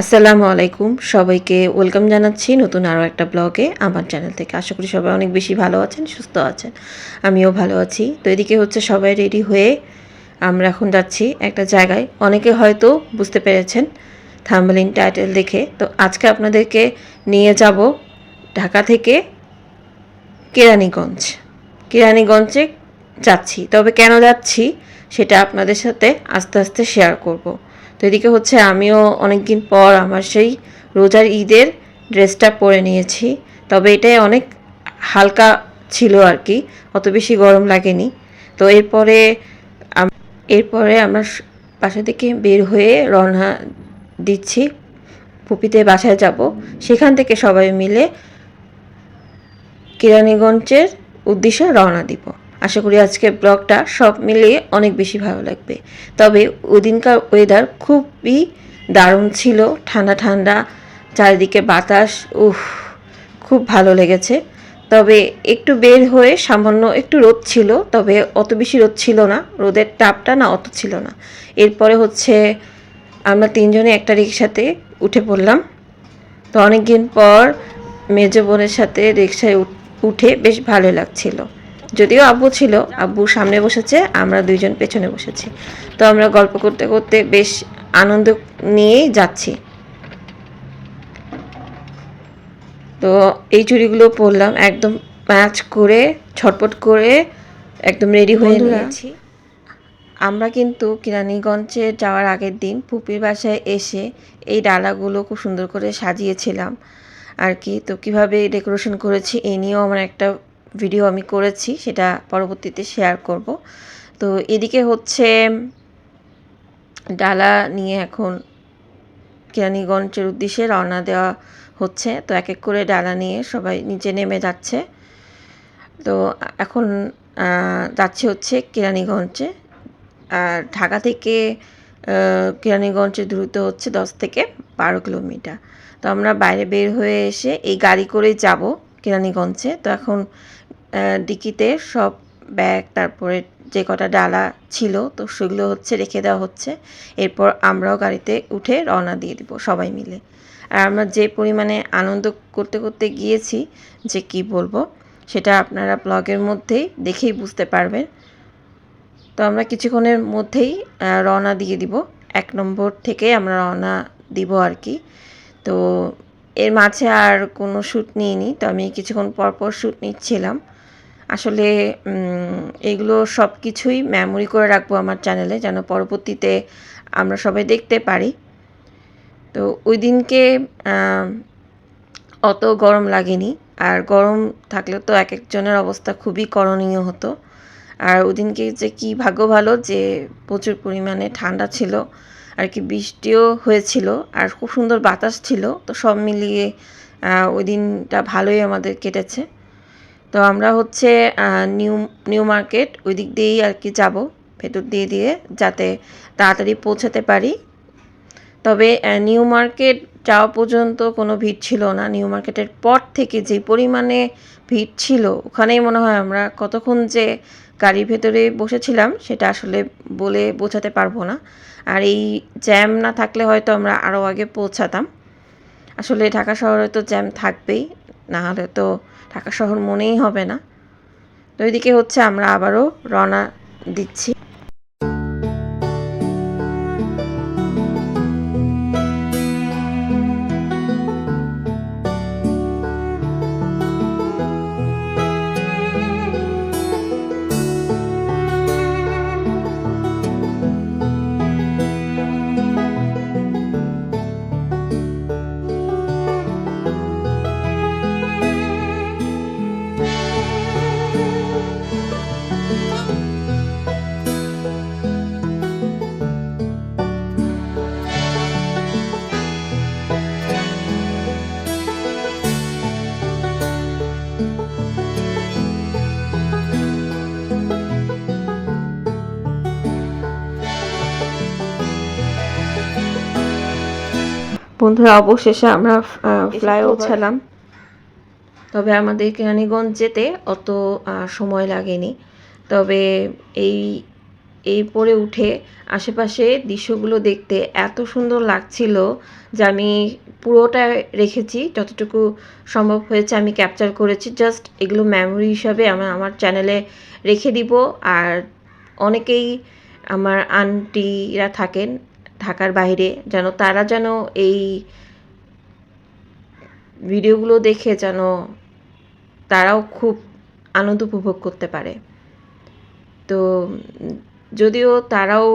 আসসালামু আলাইকুম সবাইকে ওয়েলকাম জানাচ্ছি নতুন আরও একটা ব্লগে আমার চ্যানেল থেকে। আশা করি সবাই অনেক বেশি ভালো আছেন সুস্থ আছেন। আমিও ভালো আছি। তো এদিকে হচ্ছে সবাই রেডি হয়ে আমরা এখন যাচ্ছি একটা জায়গায়। অনেকে হয়তো বুঝতে পেরেছেন থাম্বলিন টাইটেল দেখে। তো আজকে আপনাদেরকে নিয়ে যাব ঢাকা থেকে কেরানীগঞ্জ। কেরানীগঞ্জে যাচ্ছি, তবে কেন যাচ্ছি সেটা আপনাদের সাথে আস্তে আস্তে শেয়ার করব। তো এদিকে হচ্ছে আমিও অনেকদিন পর আমার সেই রোজার ঈদের ড্রেসটা পরে নিয়েছি, তবে এটাই অনেক হালকা ছিল আর কি, অত বেশি গরম লাগেনি। তো এরপরে এরপরে আমরা বাসা থেকে বের হয়ে রওনা দিচ্ছি, পুপিতে বাসায় যাব। সেখান থেকে সবাই মিলে কেরানীগঞ্জের উদ্দেশ্যে রওনা দিব। আশা করি আজকের ব্লগটা সব মিলিয়ে অনেক বেশি ভালো লাগবে। তবে ওদিনকার ওয়েদার খুবই দারুণ ছিল, ঠান্ডা ঠান্ডা, চারিদিকে বাতাস, উফ, খুব ভালো লেগেছে। তবে একটু বের হয়ে সামান্য একটু রোদ ছিল, তবে অত বেশি রোদ ছিল না, রোদের তাপটা না অত ছিল না। এরপরে হচ্ছে আমরা তিনজনে একটা রিক্সাতে উঠে পড়লাম। তো অনেকদিন পর মেজ বোনের সাথে রিক্সায় উঠ- উঠে বেশ ভালো লাগছিল। যদিও আব্বু ছিল আব্বু সামনে বসেছে আমরা দুইজন পেছনে বসেছি। তো আমরা গল্প করতে করতে বেশ আনন্দ নিয়েই যাচ্ছি। তো এই চুড়িগুলো পরলাম একদম ম্যাচ করে ছটপট করে একদম রেডি হয়ে নিয়েছি। আমরা কিন্তু কিরানীগঞ্জে যাওয়ার আগের দিন পুপির বাসায় এসে এই ডালাগুলো খুব সুন্দর করে সাজিয়েছিলাম। আর কি। তো কীভাবে ডেকোরেশন করেছি এই নিয়েও আমার একটা ভিডিও আমি করেছি সেটা পরবর্তীতে শেয়ার করব। তো এদিকে হচ্ছে ডালা নিয়ে এখন কেরানীগঞ্জের উদ্দেশ্যে রওনা দেওয়া হচ্ছে। তো এক এক করে ডালা নিয়ে সবাই নিচে নেমে যাচ্ছে। তো এখন যাচ্ছে হচ্ছে কেরানীগঞ্জে। আর ঢাকা থেকে আহ, কেরানীগঞ্জের দূরত্ব হচ্ছে দশ থেকে বারো কিলোমিটার। তো আমরা বাইরে বের হয়ে এসে এই গাড়ি করেই যাব কেরানীগঞ্জে। তো এখন ডিকিতে সব ব্যাগ, তারপরে যে কটা ডালা ছিল, তো সেগুলো হচ্ছে রেখে দেওয়া হচ্ছে। এরপর আমরাও গাড়িতে উঠে রওনা দিয়ে দিব সবাই মিলে। আর আমরা যে পরিমাণে আনন্দ করতে করতে গিয়েছি, যে কি বলব, সেটা আপনারা ব্লগের মধ্যেই দেখেই বুঝতে পারবেন। তো আমরা কিছুক্ষণের মধ্যেই রওনা দিয়ে দিব। এক নম্বর থেকে আমরা রওনা দিব আর কি। তো এর মাঝে আর কোনো শ্যুট নিইনি, তো আমি কিছুক্ষণ পর পর শ্যুট নিচ্ছিলাম। আসলে এগুলো সব কিছুই মেমোরি করে রাখব আমার চ্যানেলে যেন পরবর্তীতে আমরা সবাই দেখতে পারি। তো ওই দিনকে অত গরম লাগেনি। আর গরম থাকলে তো এক একজনের অবস্থা খুবই করণীয় হতো। আর ওদিনকে যে কি ভাগ্য ভালো যে প্রচুর পরিমাণে ঠান্ডা ছিল। আর কি বৃষ্টিও হয়েছিল আর খুব সুন্দর বাতাস ছিল। তো সব মিলিয়ে ওই দিনটা ভালোই আমাদের কেটেছে। তো আমরা হচ্ছে নিউ নিউ মার্কেট ওই দিক দিয়েই আর কি যাব, ভেতর দিয়ে দিয়ে যাতে তাড়াতাড়ি পৌঁছাতে পারি। তবে নিউ মার্কেট যাওয়া পর্যন্ত কোনো ভিড় ছিল না। নিউ মার্কেটের পর থেকে যে পরিমাণে ভিড় ছিল, ওখানেই মনে হয় আমরা কতক্ষণ যে গাড়ির ভেতরে বসেছিলাম, সেটা আসলে বলে বোঝাতে পারব না। আর এই জ্যাম না থাকলে হয়তো আমরা আরও আগে পৌঁছাতাম। আসলে ঢাকা শহরে তো জ্যাম থাকবেই, না হলে তো ঢাকা শহর মনেই হবে না। তো ওইদিকে হচ্ছে আমরা আবারও রওনা দিচ্ছি। বন্ধুরা অবশেষে আমরা ফ্লাই পৌঁছালাম তবে আমাদের কেরানীগঞ্জ যেতে অত সময় লাগেনি। তবে এই এই পরে উঠে আশেপাশে দৃশ্যগুলো দেখতে এত সুন্দর লাগছিল যে আমি পুরোটা রেখেছি। যতটুকু সম্ভব হয়েছে আমি ক্যাপচার করেছি। জাস্ট এগুলো মেমোরি হিসাবে আমি আমার চ্যানেলে রেখে দিব। আর অনেকেই আমার আন্টিরা থাকেন ঢাকার বাইরে, যেন তারা যেন এই ভিডিওগুলো দেখে যেন তারাও খুব আনন্দ উপভোগ করতে পারে। তো যদিও তারাও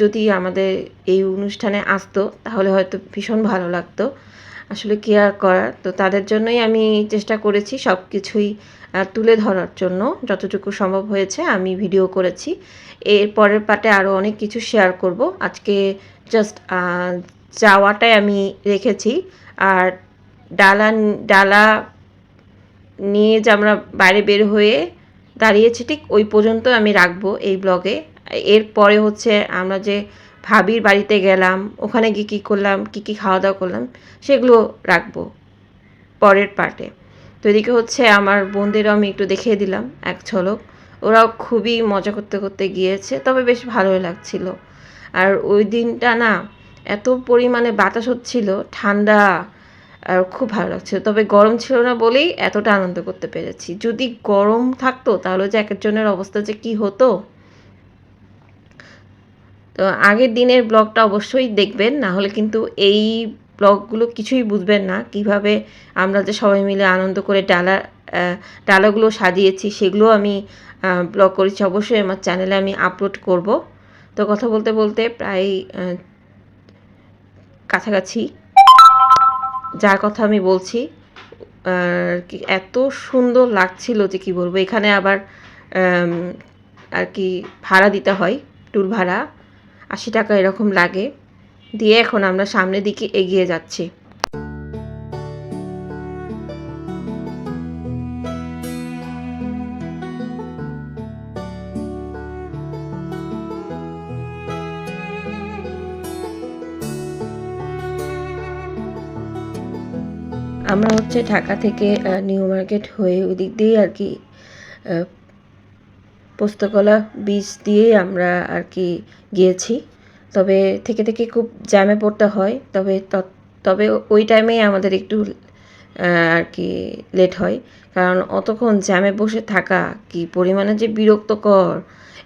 যদি আমাদের এই অনুষ্ঠানে আসতো, তাহলে হয়তো ভীষণ ভালো লাগতো। আসলে কেয়ার করার, তো তাদের জন্যই আমি চেষ্টা করেছি সব কিছুই তুলে ধরার জন্য। যতটুকু সম্ভব হয়েছে আমি ভিডিও করেছি। এর পরের পার্টে আরও অনেক কিছু শেয়ার করব। আজকে জাস্ট যাওয়াটাই আমি রেখেছি। আর ডালা ডালা নিয়ে যে আমরা বাইরে বের হয়ে দাঁড়িয়েছি, ঠিক ওই পর্যন্ত আমি রাখব এই ব্লগে। এরপরে হচ্ছে আমরা যে ভাবির বাড়িতে গেলাম, ওখানে গিয়ে কী করলাম, কী কী খাওয়া দাওয়া করলাম, সেগুলো রাখব পরের পার্টে তো এদিকে হচ্ছে আমার বোনদেরও আমি একটু দেখিয়ে দিলাম, এক ঝলক। ওরাও খুবই মজা করতে করতে গিয়েছে, তবে বেশ ভালোই লাগছিল। আর ওই দিনটা না এত পরিমাণে বাতাস হচ্ছিল, ঠান্ডা আর খুব ভালো লাগছিল। তবে গরম ছিল না বলেই এতটা আনন্দ করতে পেরেছি। যদি গরম থাকতো তাহলে যে এক একজনের অবস্থা যে কি হতো? তো আগের দিনের ব্লগটা অবশ্যই দেখবেন, না হলে কিন্তু এই ব্লগগুলো কিছুই বুঝবেন না। কীভাবে আমরা যে সবাই মিলে আনন্দ করে ডালা ডালাগুলো সাজিয়েছি সেগুলো আমি ব্লগ করেছি, অবশ্যই আমার চ্যানেলে আমি আপলোড করব। তো কথা বলতে বলতে প্রায় কাছাকাছি। যা কথা আমি বলছি, আর কি এত সুন্দর লাগছিল যে কি বলব, এখানে আবার আর কি ভাড়া দিতে হয়, ট্যুর ভাড়া। আশি টাকা এরকম লাগে। দিয়ে এখন আমরা সামনের দিকে এগিয়ে যাচ্ছি। আমরা হচ্ছে ঢাকা থেকে নিউ মার্কেট হয়ে ওদিক দিয়ে আর কি পোস্তকলা বীজ দিয়েই আমরা আর কি গিয়েছি। তবে থেকে থেকে খুব জ্যামে পড়তে হয়, তবে তবে ওই টাইমেই আমাদের একটু আর কি লেট হয়। কারণ অতক্ষণ জ্যামে বসে থাকা কি পরিমাণে যে বিরক্তকর।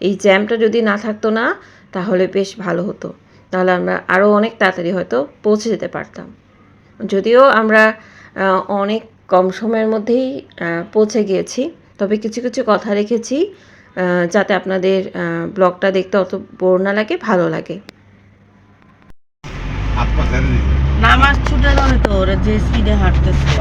এই জ্যামটা যদি না থাকতো না, তাহলে বেশ ভালো হতো। তাহলে আমরা আরও অনেক তাড়াতাড়ি হয়তো পৌঁছে যেতে পারতাম। যদিও আমরা অনেক কম সময়ের মধ্যেই পৌঁছে গিয়েছি। তবে কিছু কিছু কথা রেখেছি যাতে আপনাদের ব্লগটা দেখতে অত বোর না লাগে ভালো লাগে। নামাজ ছুটে তো ওরা যে স্পিডে হাঁটতেছে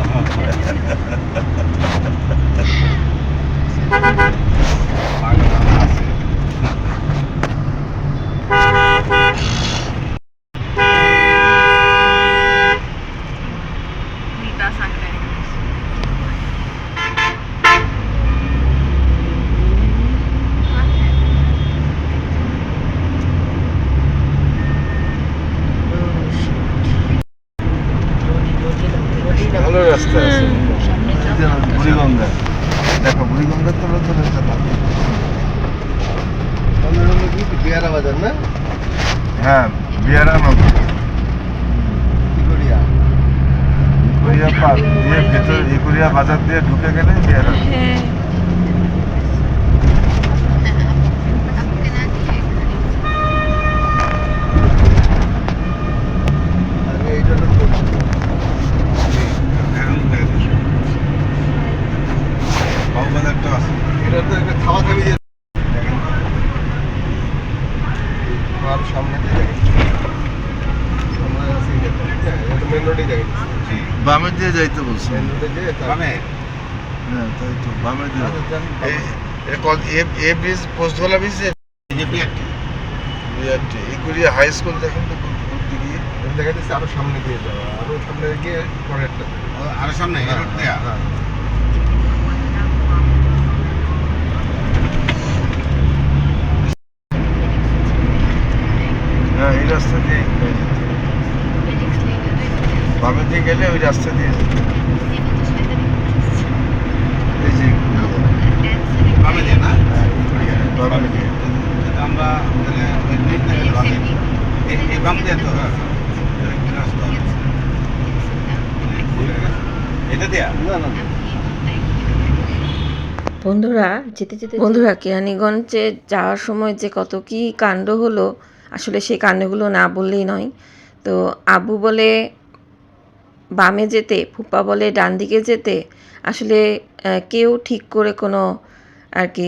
ভালো রাস্তা আছে বুড়িগঙ্গা। দেখো বুড়িগঙ্গার তো লোক ধরে কি পেয়ারা বাজার না? হ্যাঁ বিয়ারা নদী তিগড়িয়া ইকুরিয়া পা দিয়ে ভেতর ইকুরিয়া বাজার দিয়ে ঢুকে গেলে বিয়ারা আমি এই জন্য করছি বাজারটা আছে এটা তো একটা খাওয়া খাবি যে আর সামনে দিয়ে দেখেন সামনে আছে এই দেখেন। হ্যাঁ, এটা তো মেন রোডেই দেখেন বামে দিয়ে যাইতে বলছি মেন মানে হ্যাঁ তাই তো বামে দিয়ে যান, এ- bridge Postogola bridge BJP BRT. Ikuria high school দেখেন তো কোন কোন দিকে দেখা যাচ্ছে আরও সামনে দিয়ে যাওয়া আরও সামনে গিয়ে পরেরটা আরও সামনে রোড দেয়া? হ্যাঁ হ্যাঁ। এই রাস্তা দিয়ে বামে দিয়ে গেলে ওই রাস্তা দিয়ে যেতে হবে। বেশি না? আমরা এই- তো এটা দিয়া? না, না। বন্ধুরা যেতে যেতে বন্ধুরা কেরানীগঞ্জে যাওয়ার সময় যে কত কি কাণ্ড হলো আসলে সেই কাণ্ডগুলো না বললেই নয়। তো আবু বলে বামে যেতে ফুপা বলে ডান দিকে যেতে আসলে কেউ ঠিক করে কোনো আর কি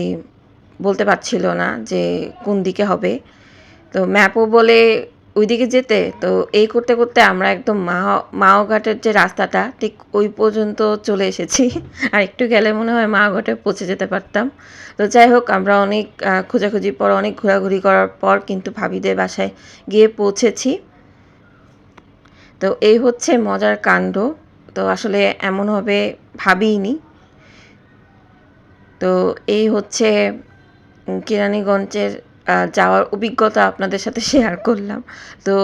বলতে পারছিল না যে কোন দিকে হবে। তো ম্যাপও বলে ওইদিকে যেতে। তো এই করতে করতে আমরা একদম মাও মাওঘাটের যে রাস্তাটা, ঠিক ওই পর্যন্ত চলে এসেছি। আর একটু গেলে মনে হয় মাওঘাটে পৌঁছে যেতে পারতাম। তো যাই হোক, আমরা অনেক খোঁজাখুঁজির পর, অনেক ঘোরাঘুরি করার পর কিন্তু ভাবিদের বাসায় গিয়ে পৌঁছেছি। তো এই হচ্ছে মজার কাণ্ড। তো আসলে এমন হবে ভাবিনি তো এই হচ্ছে কেরানীগঞ্জের যাওয়ার অভিজ্ঞতা আপনাদের সাথে শেয়ার করলাম। তো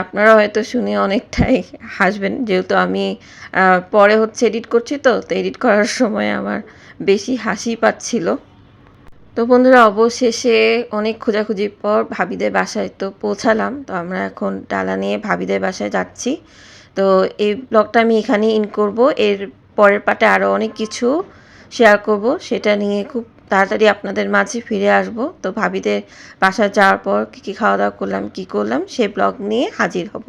আপনারা হয়তো শুনে অনেকটাই হাসবেন, যেহেতু আমি পরে হচ্ছে এডিট করছি তো তো এডিট করার সময় আমার বেশি হাসি পাচ্ছিল। তো বন্ধুরা, অবশেষে অনেক খোঁজাখুঁজির পর ভাবিদের বাসায় তো পৌঁছালাম। তো আমরা এখন ডালা নিয়ে ভাবিদের বাসায় যাচ্ছি। তো এই ব্লগটা আমি এখানেই ইন করব। এর পরের পাটে আরও অনেক কিছু শেয়ার করব। সেটা নিয়ে খুব তাড়াতাড়ি আপনাদের মাঝে ফিরে আসব। তো ভাবিদের বাসা যাওয়ার পর কী কী খাওয়া দাওয়া করলাম, কী করলাম সেই ব্লগ নিয়ে হাজির হব।